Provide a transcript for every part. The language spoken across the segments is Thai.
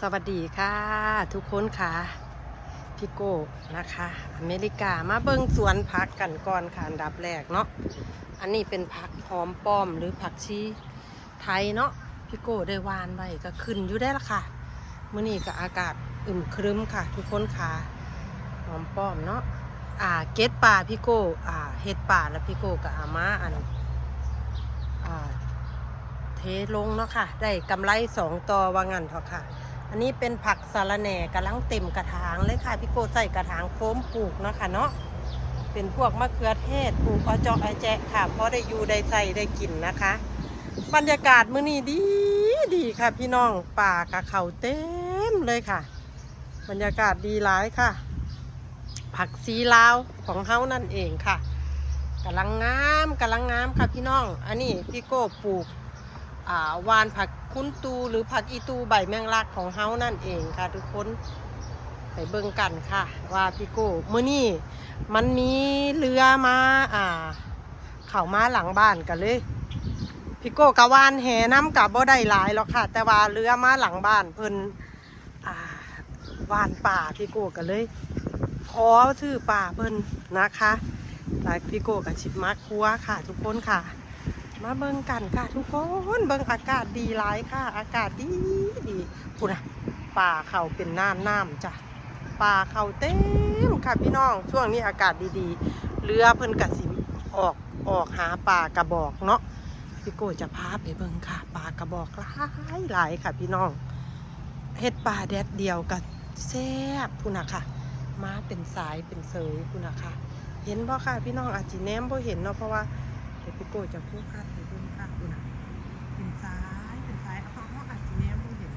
สวัสดีค่ะ ทุกคนค่ะพี่โก้นะคะ อเมริกามาเบิ้งสวนผักกันก่อนค่ะอันดับแรกเนาะอันนี้เป็นผักหอมป้อมหรือผักชีไทยเนาะพี่โก้ได้วานไว้ก็ขึ้นอยู่ได้ละค่ะเมื้อนี้ก็อากาศอึมครึ้มค่ะ ทุกคนค่ะหอมป้อมเนาะอ่าเก็ดป่าพี่โก้อ่าเฮ็ดป่าแล้วพี่โก้กับอามาอันอ่าเทลงเนาะค่ะ ได้กำไรสองต่อว่างันเถอะค่ะ อันนี้เป็นผักสะระแหน่กำลังเต็มกระถางเลยค่ะพี่โกใส่กระถางโค้มปลูกนะคะเนาะเป็นพวกมะเขือเทศปลูกอาจาะไอาแจค่ะเพราะได้อยู่ได้ใส่ได้กินนะคะ บรรยากาศมื้อนี้ดีดีค่ะพี่น้องป่ากระเขาเต็มเลยค่ะ บรรยากาศดีหลายค่ะ ผักซีลาวของเฮานั่นเองค่ะกำลังงามกำลังงามค่ะพี่น้อง อันนี้พี่โก้ปลูกอ่าวานผัก คุ้นตูหรือผักอีตูใบแมงลักของเฮานั่นเองค่ะทุกคนไปเบิ่งกันค่ะ ว่าพี่โก้เมื้อนี้มันมีเรือมาอ่า เข้ามาหลังบ้านกันเลยพี่โก้กะวานแห่น้ำกับบ่ได้หลายหรอกค่ะ แต่ว่าเรือมาหลังบ้านเพิ่นอ่าวานป่าพี่โก้กันเลยขอซื้อป่าเพิ่นนะคะหลายพี่โก้กับชิบมาครัวค่ะ ทุกคนค่ะ มาเบิ่งกันค่ะทุกคนเบิ่งอากาศดีหลายค่ะ อากาศดีดีคุณอะป่าเขาเป็นน้ำน้ำจ้ะป่าเขาเต็มค่ะพี่น้องช่วงนี้อากาศดีๆเรือเพิ่นกะสิออกออกหาปลากระบอกเนาะพี่โกจะพาไปเบิ่งค่ะปลากระบอกหลายหลายค่ะพี่น้องเฮ็ดปลาแดดเดียวกับแซ่บคุณอะค่ะมาเป็นสายเป็นเสยคุณอะค่ะเห็นบ่ค่ะพี่น้องอาจจะแนมบ่เห็นเนาะเพราะว่า ดี๋ยวพี่โก้จะพูดคาดไปเบิ่งคาดดูนะเป็นซ้ายเป็นซ้ายเอาเขาอาจจะแนมไม่เห็น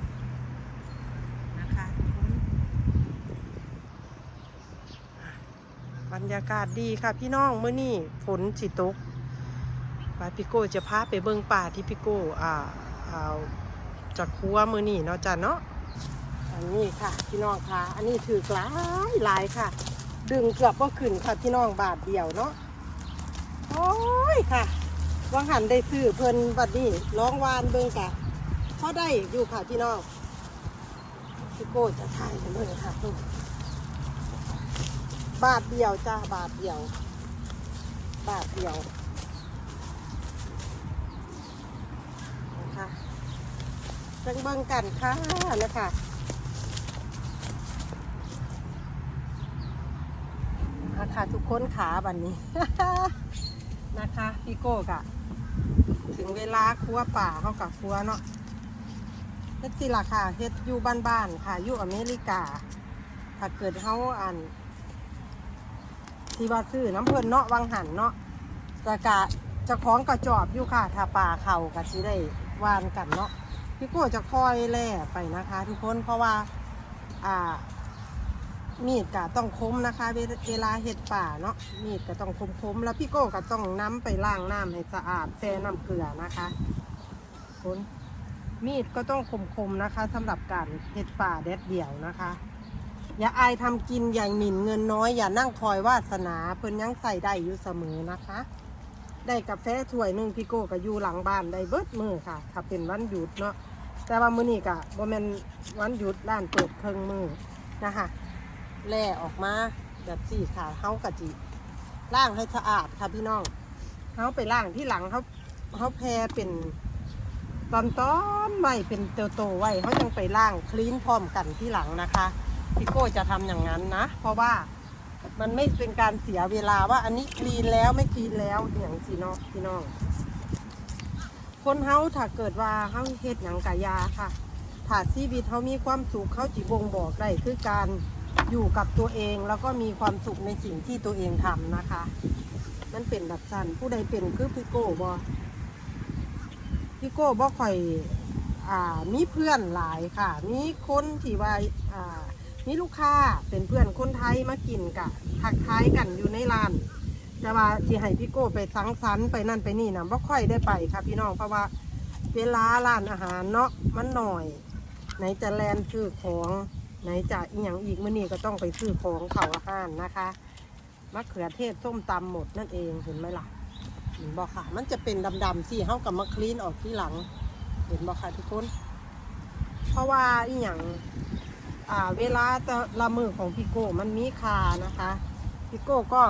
นะคะทุกคนบรรยากาศดีค่ะพี่น้องเมื่อนี่ฝนสิตกไปพี่โก้จะพาไปเบิ่งป่าที่พี่โก้อ่าเอาจากครัวมือนี่เนาะจ้ะเนาะอันนี้ค่ะพี่น้องค่ะ อันนี้ถือกลายลายค่ะ ดึงเกือบว่าขึ้นค่ะพี่น้องบาทเดียวเนาะ อ้ยค่ะวังหันได้ซื้อเพิ่นบัดนี้ร้องวานเบิ่งกะพอได้อยู่ค่ะพี่น้องพี่โก้จะถ่ายให้เบิ่งค่ะบาทเดียวจ้าบาทเดียว บาทเดียวนะคะจังเบิ่งกันค่ะนะคะอาค่ะทุกคนขาบันนี้ นะคะพี่โก้กะ ถึงเวลาครัวป่าเขากับครัวเนาะเฮ็ดสิล่ะค่ะเฮ็ดอยู่บ้านๆค่ะอยู่อเมริกา ถ้าเกิดเขาอันที่ว่าซื้อน้ำเพิ่นเนาะวังหันเนาะแต่กะจะคล้องกระจอบอยู่ค่ะถ้าป่าเข่ากะสิได้วานกันเนาะพี่โก้จะคอยแล่ไปนะคะ ทุกคนเพราะว่า อ่า มีดก็ต้องคมนะคะเวเวลาเห็ดป่าเนาะมีดก็ต้องคมคมๆแล้วพี่โก้ก็ต้องน้ำไปล้างน้ำให้สะอาดแช่น้ำเกลือนะคะคุณมีดก็ต้องคมคมๆนะคะสำหรับการเห็ดป่าแดดเดี่ยวนะคะ อย่าอายทำกินอย่างหมิ่นเงินน้อย อย่านั่งคอยวาสนาเพิ่นยังใส่ได้อยู่เสมอนะคะ ได้กาแฟถ้วยหนึ่งพี่โก้ก็อยู่หลังบ้านได้เบิดมือค่ะ ถ้าเป็นวันหยุดเนาะแต่ว่ามื้อนี้ก็บ่แม่นวันหยุดร้านเปิดเพิ่งมือนะคะ แล่ออกมาแบบสี่ขาเฮากะจิล่างให้สะอาดค่ะพี่น้องเฮาไปล่างที่หลังเขาเขาแพรเป็นตอนต้อนๆไว้เป็นโตๆไว้เขายังไปล่างคลีนพร้อมกันที่หลังนะคะพี่โก้จะทำอย่างนั้นนะ เพราะว่ามันไม่เป็นการเสียเวลาว่าอันนี้คลีนแล้วไม่คลีนแล้วอย่างสีน้องพี่น้อง คนเฮาถ้าเกิดว่าเฮาเฮ็ดหยังกะยาค่ะถ้าชีวิตเขามีความสุขเขาจิบ่งบอกได้คือการ อยู่กับตัวเองแล้วก็มีความสุขในสิ่งที่ตัวเองทำนะคะ มันเป็นแบบสั้นผู้ใดเป็นคือพี่โก้บอพี่โก้บ่ค่อยอ่ามีเพื่อนหลายค่ะ มีคนที่ว่าอ่ามีลูกค้าเป็นเพื่อนคนไทยมากินกะทักทายกันอยู่ในร้าน แต่ว่าที่ให้พี่โก้ไปสังสรรค์ไปนั่นไปนี่นะบ่ค่อยได้ไปค่ะพี่น้องเพราะว่าเวลาร้านอาหารเนาะมันหน่อย ไหนจะแลนซื้อของ ไหนจะอีกอย่างอีกมื่อนี้ก็ต้องไปซื้อของเขาอาหารนะคะมะเขือเทศส้มตำหมดนั่นเองเห็นไหมล่ะเห็นบอกค่ะ มันจะเป็นดำๆสิเฮากับมะคลีนออกที่หลัง เห็นบอกค่ะทุกคน เพราะว่าอีหยังอ่าเวลาแต่ละมือของพี่โก้มันมีคานะคะพี่โก้ก็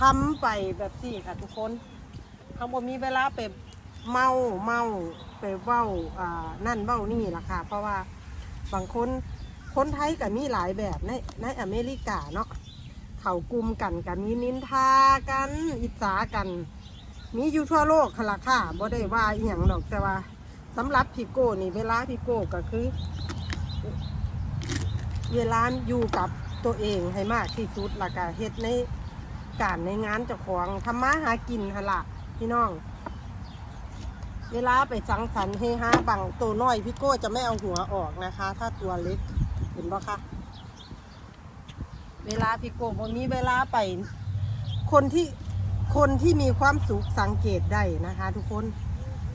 ทำไปแบบสี่ค่ะทุกคนเขาบ่มีเวลาไปเมาเมาไปเว้าอ่านั่นเว้านี่ล่ะค่ะ เพราะว่าบางคน คนไทยก็มีหลายแบบในในอเมริกาเนาะเขากลุ่มกันกันมีนินทากัน อิจฉากัน มีอยู่ทั่วโลกค่ะล่ะค่ะบ่ได้ว่าอีหยังหรอกแต่ว่าสำหรับพี่โก้นี่เวลาพี่โก้ก็คือ เวลาอยู่กับตัวเองให้มากที่สุดละก็เฮ็ดในการในงานเจ้าของทำมาหากินหนละพี่น้อง เวลาไปสังสรรค์เฮฮาบังตัวน้อยพี่โก้จะไม่เอาหัวออกนะคะ ถ้าตัวเล็ก เห็นปะคะเวลาพี่โก้บ่มีเวลาไป คนที่คนที่มีความสุขสังเกตได้นะคะ ทุกคน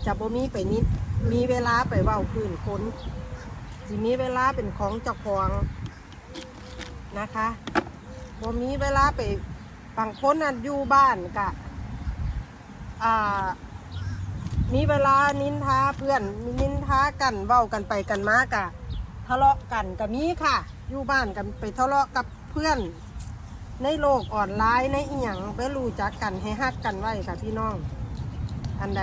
จะบ่มีไปนิด มีเวลาไปเว้าพื้นคนสิมีเวลาเป็นของเจ้าของนะคะบ่มีเวลาไปบางคนน่ะอยู่บ้านกะอ่ามีเวลานินทาเพื่อนนินทากันเว้ากันไปกันมากะ ทะเลาะกันก็มีค่ะ อยู่บ้านกันไปทะเลาะกับเพื่อน ในโลกออนไลน์ในอีหยังไปรู้จักกันให้ฮักกันไว้ค่ะพี่น้อง อันใด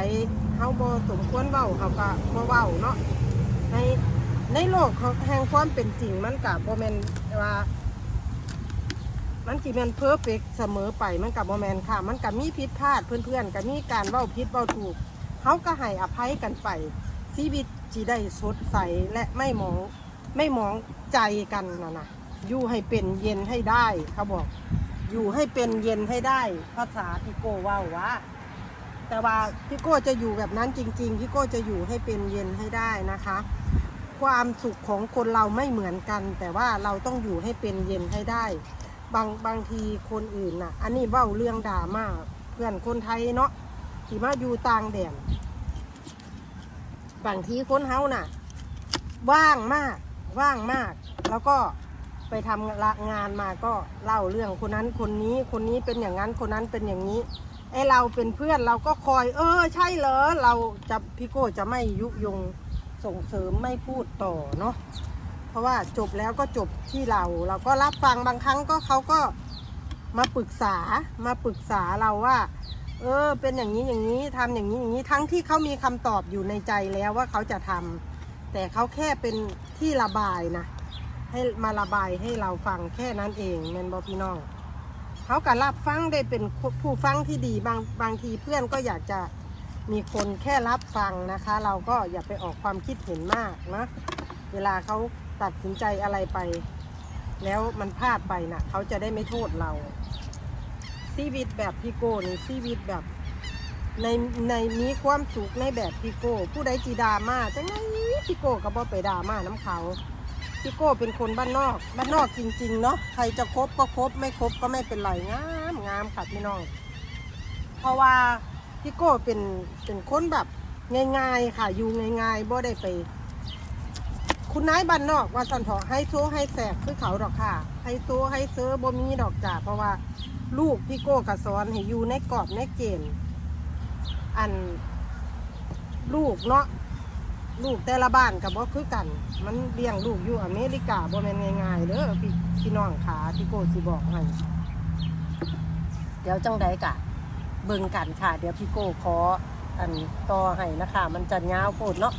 เฮาบ่สมควรเว้าเฮาก็บ่เว้าเนาะในในโลกของแห่งความเป็นจริงมันก็บ่แมนว่า มันสิแมนเพอร์เฟกเสมอไปมันก็บ่แมนค่ะ มันก็มีผิดพลาดเพื่อนๆก็มีการเว้าผิดเว้าถูกเฮาก็ให้อภัยกันไปชีวิตสิได้สดใสและไม่หมอง ไม่มองใจกันนะนะอยู่ให้เป็นเย็นให้ได้เขาบอก อยู่ให้เป็นเย็นให้ได้ ภาษาพี่โก้ว่าวะแต่ว่าพี่โก้จะอยู่แบบนั้นจริงๆพี่โก้จะอยู่ให้เป็นเย็นให้ได้นะคะ ความสุขของคนเราไม่เหมือนกัน แต่ว่าเราต้องอยู่ให้เป็นเย็นให้ได้ บางบางทีคนอื่นน่ะ อันนี้เบ้าเรื่องดราม่าเพื่อนคนไทยเนาะที่มาอยู่ต่างแดนบางทีคนเฮาน่ะ ว่างมาก ว่างมาก แล้วก็ไปทำงานมาก็เล่าเรื่องคนนั้นคนนี้คนนี้เป็นอย่างนั้นคนนั้นเป็นอย่างนี้ไอเราเป็นเพื่อนเราก็คอย เออ ใช่เหรอเราจะพี่โก้จะไม่ยุยงส่งเสริมไม่พูดต่อเนาะเพราะว่าจบแล้วก็จบที่เรา เราก็รับฟังบางครั้งก็เขาก็มาปรึกษามาปรึกษาเราว่า เออ เป็นอย่างนี้อย่างนี้ทำอย่างนี้อย่างนี้ทั้งที่เขามีคำตอบอยู่ในใจแล้วว่าเขาจะทำ แต่เขาแค่เป็นที่ระบายนะ ให้มาระบายให้เราฟังแค่นั้นเองแมนบอพี่น้องเขาก็รับฟังได้เป็นผู้ฟังที่ดีบางบางทีเพื่อนก็อยากจะมีคนแค่รับฟังนะคะ เราก็อย่าไปออกความคิดเห็นมากนะเวลาเขาตัดสินใจอะไรไป แล้วมันพลาดไปนะ่ะเขาจะได้ไม่โทษเราชีวิตแบบพี่โก้นี่ชีวิตแบบ ในในมีความสุขในแบบพี่โก้ ผู้ใดจีดามาจังไงพี่โก้ก็บ่ไปดามาน้ำเขาพี่โก้เป็นคนบ้านนอก บ้านนอกจริง ๆ เนาะใครจะคบก็คบไม่คบก็ไม่เป็นไร งามงามค่ะพี่น้อง เพราะว่าพี่โก้เป็นเป็นคนแบบง่าย ๆ ค่ะ อยู่ง่ายๆบ่ได้ไป คุณนายบ้านนอกว่าสันเถาะให้โซให้แสกคือเขาดอกค่ะให้โซให้เซอร์บ่มีดอกจ้าเพราะว่า ลูกพี่โก้กับสอนให้อยู่ในกรอบในเกณฑ์ อันลูกเนาะลูกแต่ละบ้านกับบ่คือกัน มันเลี้ยงลูกอยู่อเมริกาบ่แม่นง่ายๆเด้อพี่พี่น้องขาที่โกสิบอกให้เดี๋ยวจังใดกะเบิ่งกันค่ะ เดี๋ยวพี่โกขออันต่อให้นะคะ มันจะยาวโพดเนาะ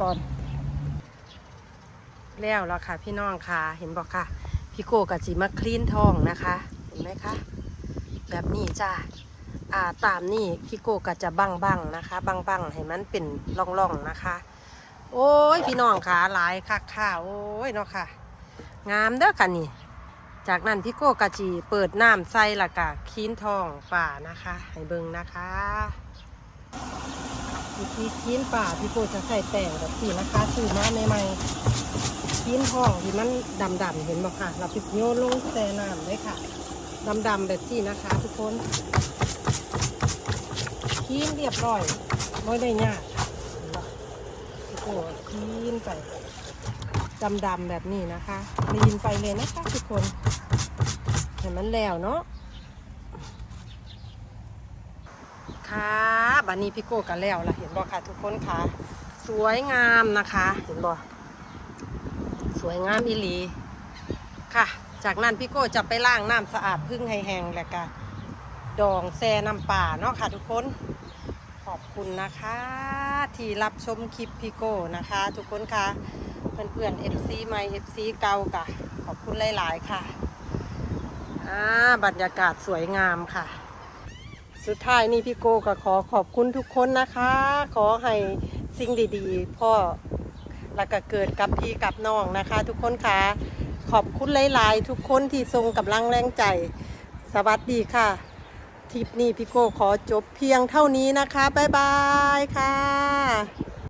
ตอนแล้วแล้วค่ะ พี่น้องค่ะเห็นบอกค่ะ พี่โกกับจีมาคลีนทองนะคะ เห็นไหมคะ แบบนี้จ้า อ่าตามนี่พี่โกก็จะบังบังนะคะ บังบังให้มันเป็นร่องๆนะคะ โอ้ยพี่น้องขาหลายคักค่ะโอ้ยเนาะค่ะ งามเด้อค่ะนี่ จากนั้นพี่โกกะจีเปิดน้ำใส่ละกะคีนทองป่านะคะ ให้เบิ่งนะคะวิธีคีนป่าพี่โกจะใส่แป้งแบบสีนะคะซื้อมาใหม่ๆคีนทองที่มันดำๆเห็นบ่ค่ะ เราพิโยนลงแช่น้ำเลยค่ะดำๆแบบสีนะคะ ทุกคน คีนเรียบร้อยไม่ได้ยากโอ้โหคีนไปดำๆแบบนี้นะคะลีนไปเลยนะคะทุกคน เห็นมันแล้วเนาะค่ะบันนี้พี่โก้กันแล้วล่ะเห็นบอค่ะทุกคนค่ะ สวยงามนะคะ เห็นบ่สวยงามอีหลีค่ะ จากนั้นพี่โก้จะไปล้างน้ำสะอาดพึ่งให้แห้งแล้วก็ ดองแซ่น้ำป่าเนาะค่ะทุกคน ขอบคุณนะคะ ที่รับชมคลิปพี่โก้นะคะ ทุกคนค่ะเพื่อนเพื่อนๆ FC ใหม่ FC เก่ากะขอบคุณหลาย ๆ ค่ะอ่าบรรยากาศสวยงามค่ะ สุดท้ายนี่พี่โก้ก็ขอขอบคุณทุกคนนะคะ ขอให้สิ่งดีๆ พ่อแล้วก็เกิดกับพี่กับน้องนะคะ ทุกคนค่ะ ขอบคุณหลาย ๆ ทุกคนที่ทรงกำลังแรงใจ สวัสดีค่ะ ทริปนี้พี่โก้ขอจบเพียงเท่านี้นะคะ บ๊ายบายค่ะ